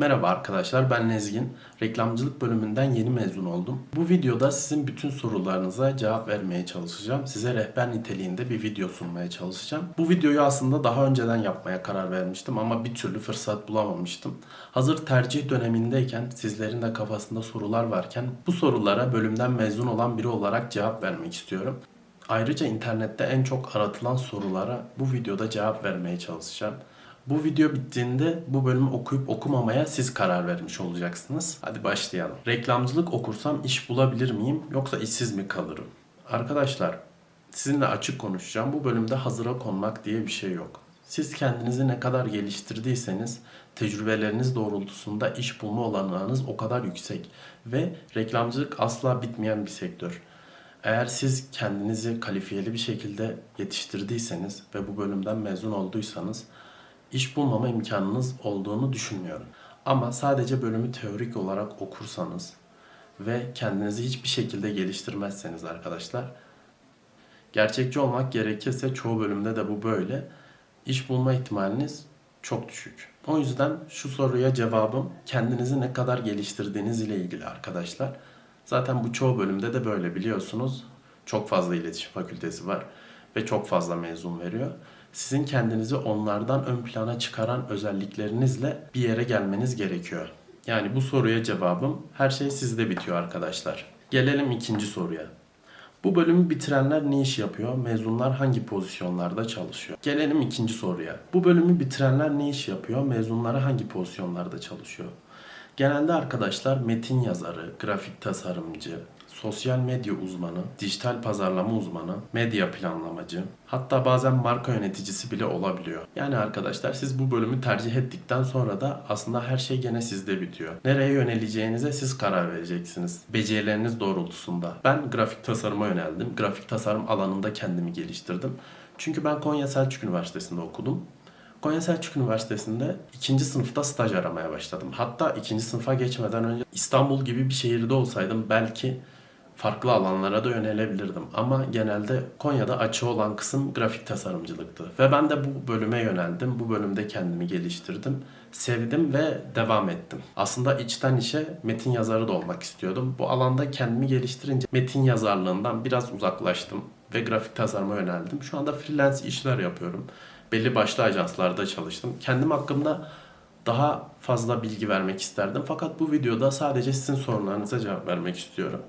Merhaba arkadaşlar ben Nezgin. Reklamcılık bölümünden yeni mezun oldum. Bu videoda sizin bütün sorularınıza cevap vermeye çalışacağım. Size rehber niteliğinde bir video sunmaya çalışacağım. Bu videoyu aslında daha önceden yapmaya karar vermiştim ama bir türlü fırsat bulamamıştım. Hazır tercih dönemindeyken sizlerin de kafasında sorular varken bu sorulara bölümden mezun olan biri olarak cevap vermek istiyorum. Ayrıca internette en çok aratılan sorulara bu videoda cevap vermeye çalışacağım. Bu video bittiğinde bu bölümü okuyup okumamaya siz karar vermiş olacaksınız. Hadi başlayalım. Reklamcılık okursam iş bulabilir miyim yoksa işsiz mi kalırım? Arkadaşlar sizinle açık konuşacağım. Bu bölümde hazıra konmak diye bir şey yok. Siz kendinizi ne kadar geliştirdiyseniz tecrübeleriniz doğrultusunda iş bulma olanağınız o kadar yüksek ve reklamcılık asla bitmeyen bir sektör. Eğer siz kendinizi kalifiyeli bir şekilde yetiştirdiyseniz ve bu bölümden mezun olduysanız iş bulmama imkanınız olduğunu düşünmüyorum. Ama sadece bölümü teorik olarak okursanız ve kendinizi hiçbir şekilde geliştirmezseniz arkadaşlar gerçekçi olmak gerekirse çoğu bölümde de bu böyle. İş bulma ihtimaliniz çok düşük. O yüzden şu soruya cevabım kendinizi ne kadar geliştirdiğiniz ile ilgili arkadaşlar. Zaten bu çoğu bölümde de böyle biliyorsunuz. Çok fazla iletişim fakültesi var ve çok fazla mezun veriyor. Sizin kendinizi onlardan ön plana çıkaran özelliklerinizle bir yere gelmeniz gerekiyor. Yani bu soruya cevabım her şey sizde bitiyor arkadaşlar. Gelelim ikinci soruya. Bu bölümü bitirenler ne iş yapıyor? Mezunlar hangi pozisyonlarda çalışıyor? Gelelim ikinci soruya. Bu bölümü bitirenler ne iş yapıyor? Mezunları hangi pozisyonlarda çalışıyor? Genelde arkadaşlar metin yazarı, grafik tasarımcı, sosyal medya uzmanı, dijital pazarlama uzmanı, medya planlamacı, hatta bazen marka yöneticisi bile olabiliyor. Yani arkadaşlar siz bu bölümü tercih ettikten sonra da aslında her şey gene sizde bitiyor. Nereye yöneleceğinize siz karar vereceksiniz. Becerileriniz doğrultusunda. Ben grafik tasarıma yöneldim. Grafik tasarım alanında kendimi geliştirdim. Çünkü ben Konya Selçuk Üniversitesi'nde okudum. Konya Selçuk Üniversitesi'nde ikinci sınıfta staj aramaya başladım. Hatta ikinci sınıfa geçmeden önce İstanbul gibi bir şehirde olsaydım belki farklı alanlara da yönelebilirdim. Ama genelde Konya'da açığı olan kısım grafik tasarımcılıktı. Ve ben de bu bölüme yöneldim. Bu bölümde kendimi geliştirdim. Sevdim ve devam ettim. Aslında içten işe metin yazarı da olmak istiyordum. Bu alanda kendimi geliştirince metin yazarlığından biraz uzaklaştım ve grafik tasarıma yöneldim. Şu anda freelance işler yapıyorum. Belli başlı ajanslarda çalıştım. Kendim hakkında daha fazla bilgi vermek isterdim. Fakat bu videoda sadece sizin sorularınıza cevap vermek istiyorum.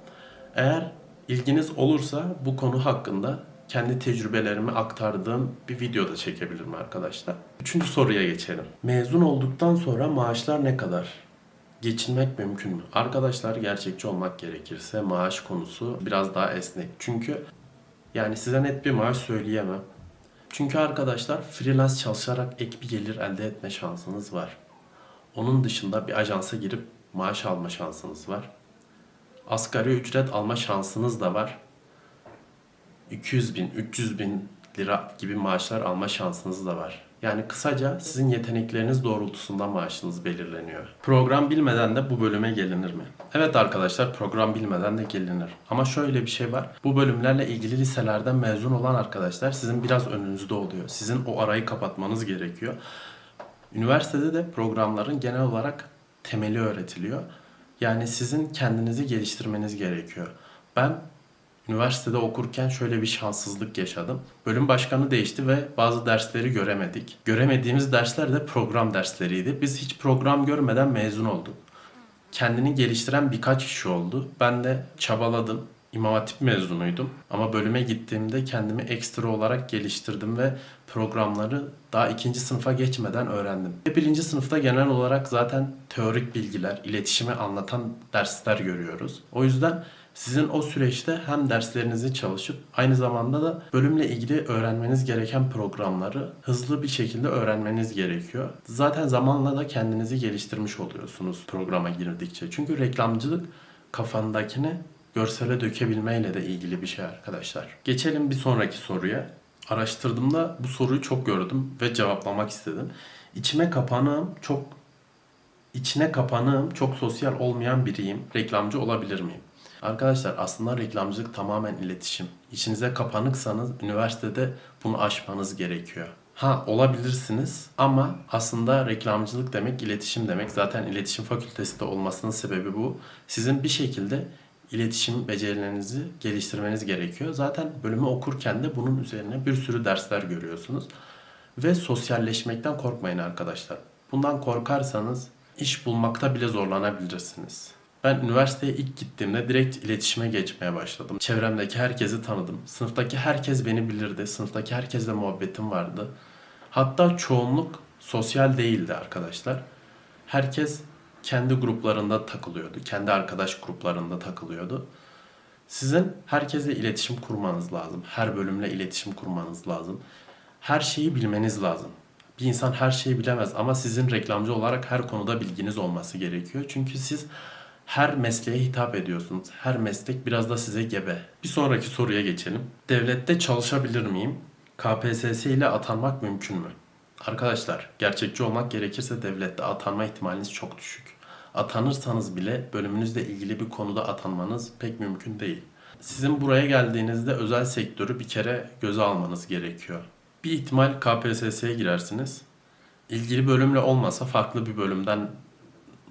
Eğer ilginiz olursa bu konu hakkında kendi tecrübelerimi aktardığım bir video da çekebilirim arkadaşlar. Üçüncü soruya geçelim. Mezun olduktan sonra maaşlar ne kadar? Geçinmek mümkün mü? Arkadaşlar gerçekçi olmak gerekirse maaş konusu biraz daha esnek. Çünkü yani size net bir maaş söyleyemem. Çünkü arkadaşlar freelance çalışarak ek bir gelir elde etme şansınız var. Onun dışında bir ajansa girip maaş alma şansınız var asgari ücret alma şansınız da var. 200 bin, 300 bin lira gibi maaşlar alma şansınız da var. Yani kısaca sizin yetenekleriniz doğrultusunda maaşınız belirleniyor. Program bilmeden de bu bölüme gelinir mi? Evet arkadaşlar program bilmeden de gelinir. Ama şöyle bir şey var. Bu bölümlerle ilgili liselerden mezun olan arkadaşlar sizin biraz önünüzde oluyor. Sizin o arayı kapatmanız gerekiyor. Üniversitede de programların genel olarak temeli öğretiliyor. Yani sizin kendinizi geliştirmeniz gerekiyor. Ben üniversitede okurken şöyle bir şanssızlık yaşadım. Bölüm başkanı değişti ve bazı dersleri göremedik. Göremediğimiz dersler de program dersleriydi. Biz hiç program görmeden mezun olduk. Kendini geliştiren birkaç kişi oldu. Ben de çabaladım. İmam Hatip mezunuydum. Ama bölüme gittiğimde kendimi ekstra olarak geliştirdim ve programları daha ikinci sınıfa geçmeden öğrendim. Ve birinci sınıfta genel olarak zaten teorik bilgiler, iletişimi anlatan dersler görüyoruz. O yüzden sizin o süreçte hem derslerinizi çalışıp aynı zamanda da bölümle ilgili öğrenmeniz gereken programları hızlı bir şekilde öğrenmeniz gerekiyor. Zaten zamanla da kendinizi geliştirmiş oluyorsunuz programa girdikçe. Çünkü reklamcılık kafandakini görsele dökebilmeyle de ilgili bir şey arkadaşlar. Geçelim bir sonraki soruya. Araştırdığımda bu soruyu çok gördüm ve cevaplamak istedim. İçime kapanığım, çok içine kapanığım, çok sosyal olmayan biriyim. Reklamcı olabilir miyim? Arkadaşlar aslında reklamcılık tamamen iletişim. İçinize kapanıksanız üniversitede bunu aşmanız gerekiyor. Ha olabilirsiniz ama aslında reklamcılık demek iletişim demek. Zaten iletişim fakültesi de olmasının sebebi bu. Sizin bir şekilde iletişim becerilerinizi geliştirmeniz gerekiyor. Zaten bölümü okurken de bunun üzerine bir sürü dersler görüyorsunuz. Ve sosyalleşmekten korkmayın arkadaşlar. Bundan korkarsanız iş bulmakta bile zorlanabilirsiniz. Ben üniversiteye ilk gittiğimde direkt iletişime geçmeye başladım. Çevremdeki herkesi tanıdım. Sınıftaki herkes beni bilirdi. Sınıftaki herkesle muhabbetim vardı. Hatta çoğunluk sosyal değildi arkadaşlar. Herkes kendi gruplarında takılıyordu. Kendi arkadaş gruplarında takılıyordu. Sizin herkesle iletişim kurmanız lazım. Her bölümle iletişim kurmanız lazım. Her şeyi bilmeniz lazım. Bir insan her şeyi bilemez ama sizin reklamcı olarak her konuda bilginiz olması gerekiyor. Çünkü siz her mesleğe hitap ediyorsunuz. Her meslek biraz da size gebe. Bir sonraki soruya geçelim. Devlette çalışabilir miyim? KPSS ile atanmak mümkün mü? Arkadaşlar, gerçekçi olmak gerekirse devlette atanma ihtimaliniz çok düşük. Atanırsanız bile bölümünüzle ilgili bir konuda atanmanız pek mümkün değil. Sizin buraya geldiğinizde özel sektörü bir kere göze almanız gerekiyor. Bir ihtimal KPSS'ye girersiniz. İlgili bölümle olmasa farklı bir bölümden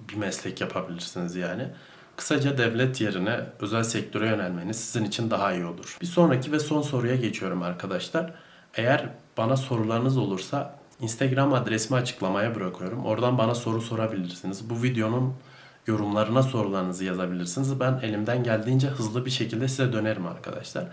bir meslek yapabilirsiniz yani. Kısaca devlet yerine özel sektöre yönelmeniz sizin için daha iyi olur. Bir sonraki ve son soruya geçiyorum arkadaşlar. Eğer bana sorularınız olursa Instagram adresimi açıklamaya bırakıyorum. Oradan bana soru sorabilirsiniz. Bu videonun yorumlarına sorularınızı yazabilirsiniz. Ben elimden geldiğince hızlı bir şekilde size dönerim arkadaşlar.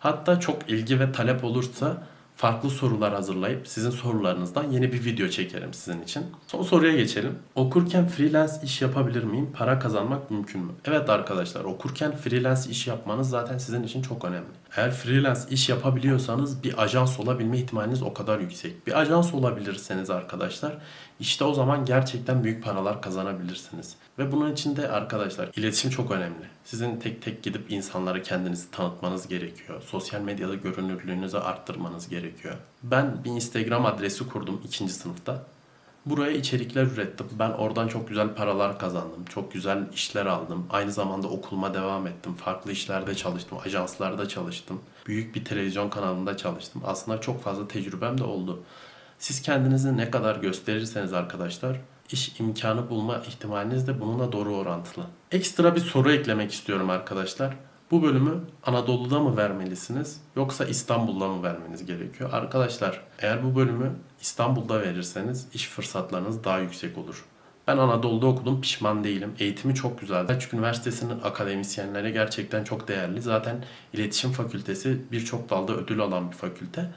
Hatta çok ilgi ve talep olursa farklı sorular hazırlayıp sizin sorularınızdan yeni bir video çekerim sizin için. Son soruya geçelim. Okurken freelance iş yapabilir miyim? Para kazanmak mümkün mü? Evet arkadaşlar okurken freelance iş yapmanız zaten sizin için çok önemli. Eğer freelance iş yapabiliyorsanız bir ajans olabilme ihtimaliniz o kadar yüksek. Bir ajans olabilirseniz arkadaşlar işte o zaman gerçekten büyük paralar kazanabilirsiniz. Ve bunun için de arkadaşlar iletişim çok önemli. Sizin tek tek gidip insanlara kendinizi tanıtmanız gerekiyor. Sosyal medyada görünürlüğünüzü arttırmanız gerekiyor. Ben bir Instagram adresi kurdum ikinci sınıfta. Buraya içerikler ürettim. Ben oradan çok güzel paralar kazandım. Çok güzel işler aldım. Aynı zamanda okuluma devam ettim. Farklı işlerde çalıştım. Ajanslarda çalıştım. Büyük bir televizyon kanalında çalıştım. Aslında çok fazla tecrübem de oldu. Siz kendinizi ne kadar gösterirseniz arkadaşlar iş imkanı bulma ihtimaliniz de bununla doğru orantılı. Ekstra bir soru eklemek istiyorum arkadaşlar. Bu bölümü Anadolu'da mı vermelisiniz yoksa İstanbul'da mı vermeniz gerekiyor? Arkadaşlar eğer bu bölümü İstanbul'da verirseniz iş fırsatlarınız daha yüksek olur. Ben Anadolu'da okudum pişman değilim. Eğitimi çok güzeldi. Selçuk Üniversitesi'nin akademisyenleri gerçekten çok değerli. Zaten iletişim fakültesi birçok dalda ödül alan bir fakülte.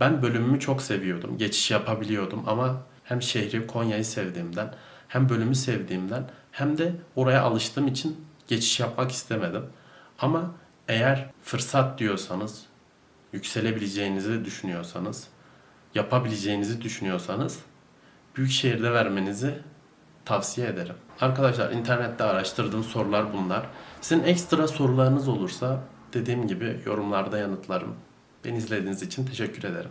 Ben bölümümü çok seviyordum. Geçiş yapabiliyordum ama hem şehri Konya'yı sevdiğimden hem bölümü sevdiğimden hem de oraya alıştığım için geçiş yapmak istemedim. Ama eğer fırsat diyorsanız, yükselebileceğinizi düşünüyorsanız, yapabileceğinizi düşünüyorsanız büyük şehirde vermenizi tavsiye ederim. Arkadaşlar internette araştırdığım sorular bunlar. Sizin ekstra sorularınız olursa dediğim gibi yorumlarda yanıtlarım. Beni izlediğiniz için teşekkür ederim.